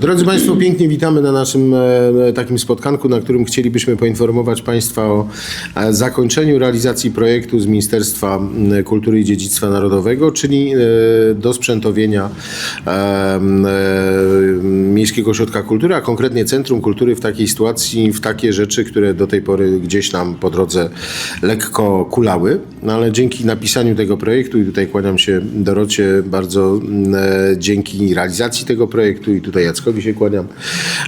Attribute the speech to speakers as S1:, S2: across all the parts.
S1: Drodzy Państwo, pięknie witamy na naszym e, takim spotkanku, na którym chcielibyśmy poinformować Państwa o e, zakończeniu realizacji projektu z Ministerstwa Kultury i Dziedzictwa Narodowego, czyli e, dosprzętowienia e, e, Miejskiego Ośrodka Kultury, a konkretnie Centrum Kultury w takiej sytuacji, w takie rzeczy, które do tej pory gdzieś nam po drodze lekko kulały. No ale dzięki napisaniu tego projektu i tutaj kłaniam się Dorocie bardzo e, dzięki realizacji tego projektu i tutaj Jackowi się kłaniam,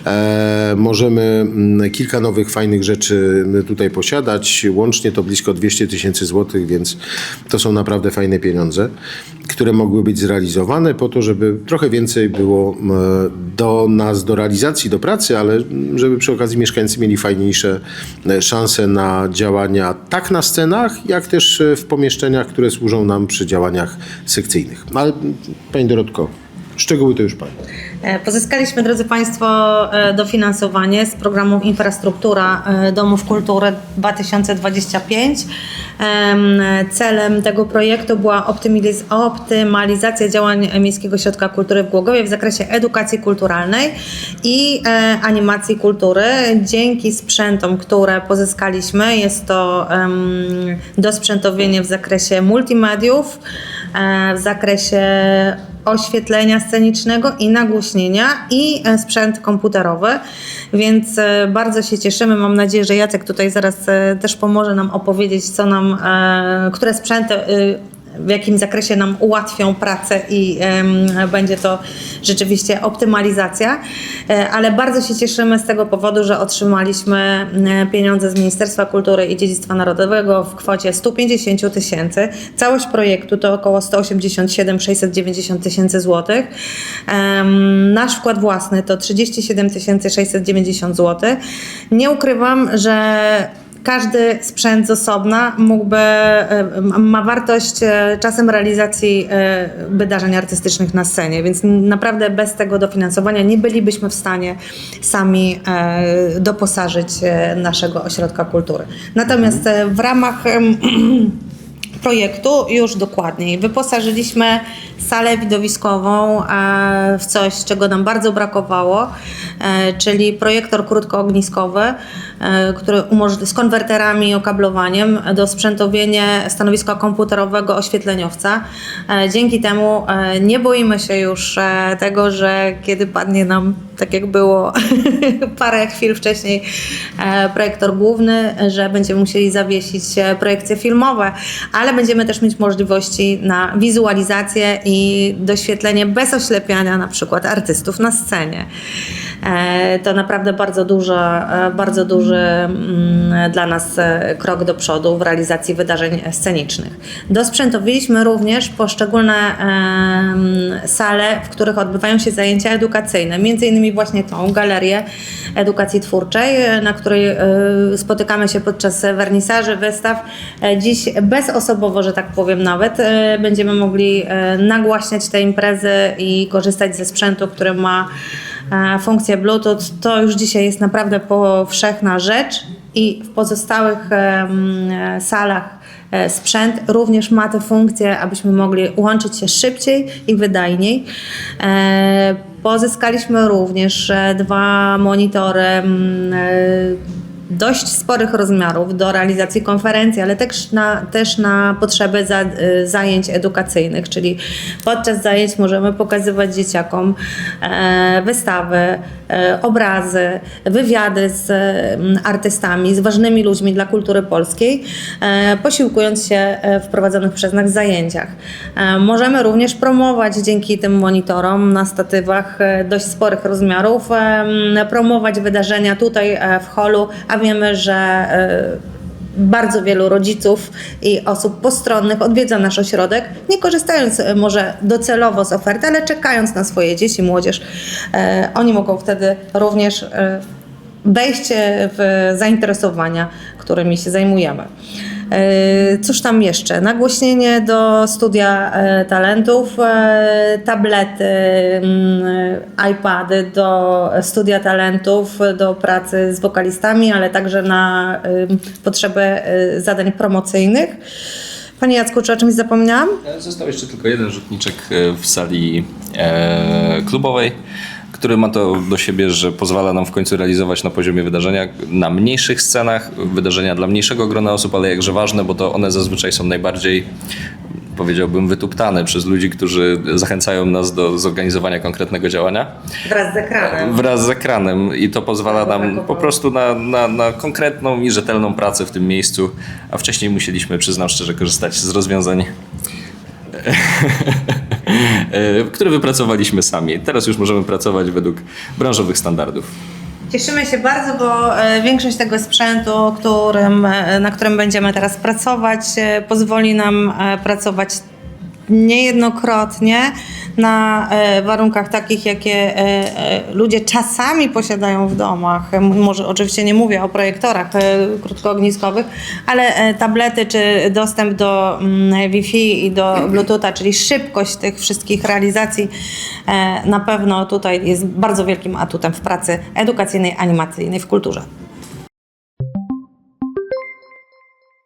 S1: e, możemy m, kilka nowych fajnych rzeczy tutaj posiadać. Łącznie to blisko 200 tysięcy złotych, więc to są naprawdę fajne pieniądze, które mogły być zrealizowane po to, żeby trochę więcej było m, do nas, do realizacji, do pracy, ale żeby przy okazji mieszkańcy mieli fajniejsze e, szanse na działania tak na scenach, jak też e, w pomieszczeniach, które służą nam przy działaniach sekcyjnych. Ale Pani Dorotko, szczegóły to już Pani.
S2: E, Pozyskaliśmy, drodzy Państwo, e, dofinansowanie z programu Infrastruktura e, Domów Kultury 2025. Em, Celem tego projektu była optymalizacja działań Miejskiego Ośrodka Kultury w Głogowie w zakresie edukacji kulturalnej i animacji kultury. Dzięki sprzętom, które pozyskaliśmy, jest to dosprzętowienie w zakresie multimediów, w zakresie oświetlenia scenicznego i nagłośnienia i e, sprzęt komputerowy, więc e, bardzo się cieszymy. Mam nadzieję, że Jacek tutaj zaraz e, też pomoże nam opowiedzieć, co nam, które sprzęty e, w jakim zakresie nam ułatwią pracę i będzie to rzeczywiście optymalizacja. E, Ale bardzo się cieszymy z tego powodu, że otrzymaliśmy e, pieniądze z Ministerstwa Kultury i Dziedzictwa Narodowego w kwocie 150 tysięcy. Całość projektu to około 187 690 tysięcy złotych. Nasz wkład własny to 37 690 złotych. Nie ukrywam, że każdy sprzęt z osobna mógłby, e, ma wartość e, czasem realizacji e, wydarzeń artystycznych na scenie, więc naprawdę bez tego dofinansowania nie bylibyśmy w stanie sami doposażyć naszego ośrodka kultury. Natomiast w ramach projektu już dokładniej. Wyposażyliśmy salę widowiskową w coś, czego nam bardzo brakowało, e, czyli projektor krótkoogniskowy, e, który z konwerterami i okablowaniem do sprzętowienia stanowiska komputerowego oświetleniowca. E, Dzięki temu nie boimy się już tego, że kiedy padnie nam, tak jak było parę chwil wcześniej, projektor główny, że będziemy musieli zawiesić projekcje filmowe, ale będziemy też mieć możliwości na wizualizację i doświetlenie bez oślepiania na przykład artystów na scenie. E, To naprawdę bardzo duży, bardzo duży mm, dla nas e, krok do przodu w realizacji wydarzeń scenicznych. Dosprzętowiliśmy również poszczególne sale, w których odbywają się zajęcia edukacyjne, między innymi właśnie tą galerię edukacji twórczej, e, na której e, spotykamy się podczas wernisaży, wystaw. E, Dziś bezosobowo, że tak powiem nawet, e, będziemy mogli e, nagłaśniać te imprezy i korzystać ze sprzętu, który ma e, funkcję Bluetooth. To już dzisiaj jest naprawdę powszechna rzecz i w pozostałych e, salach e, sprzęt również ma tę funkcję, abyśmy mogli łączyć się szybciej i wydajniej. Pozyskaliśmy również dwa monitory dość sporych rozmiarów do realizacji konferencji, ale też na, też na potrzeby za, y, zajęć edukacyjnych, czyli podczas zajęć możemy pokazywać dzieciakom e, wystawy, e, obrazy, wywiady z mm, artystami, z ważnymi ludźmi dla kultury polskiej, e, posiłkując się w prowadzonych przez nas zajęciach. Możemy również promować dzięki tym monitorom na statywach dość sporych rozmiarów, promować wydarzenia tutaj w holu, wiemy, że e, bardzo wielu rodziców i osób postronnych odwiedza nasz ośrodek, nie korzystając e, może docelowo z oferty, ale czekając na swoje dzieci, młodzież. E, Oni mogą wtedy również wejść w zainteresowania, którymi się zajmujemy. E, Cóż tam jeszcze? Nagłośnienie do studia e, talentów, e, tablety, mm, iPady do studia talentów, do pracy z wokalistami, ale także na potrzeby zadań promocyjnych. Panie Jacku, czy o czymś zapomniałam?
S3: Został jeszcze tylko jeden rzutniczek w sali klubowej, który ma to do siebie, że pozwala nam w końcu realizować na poziomie wydarzenia na mniejszych scenach, wydarzenia dla mniejszego grona osób, ale jakże ważne, bo to one zazwyczaj są najbardziej powiedziałbym wytuptane przez ludzi, którzy zachęcają nas do zorganizowania konkretnego działania.
S2: Wraz z ekranem.
S3: wraz z ekranem. I to pozwala nam
S2: Bardzo
S3: po prostu na, na, na konkretną i rzetelną pracę w tym miejscu, a wcześniej musieliśmy, przyznam szczerze, korzystać z rozwiązań, które wypracowaliśmy sami. Teraz już możemy pracować według branżowych standardów.
S2: Cieszymy się bardzo, bo e, większość tego sprzętu, którym, e, na którym będziemy teraz pracować, e, pozwoli nam pracować niejednokrotnie na e, warunkach takich, jakie e, e, ludzie czasami posiadają w domach. Może oczywiście nie mówię o projektorach krótkoogniskowych, ale tablety czy dostęp do mm, Wi-Fi i do Bluetootha, czyli szybkość tych wszystkich realizacji na pewno tutaj jest bardzo wielkim atutem w pracy edukacyjnej, animacyjnej w kulturze.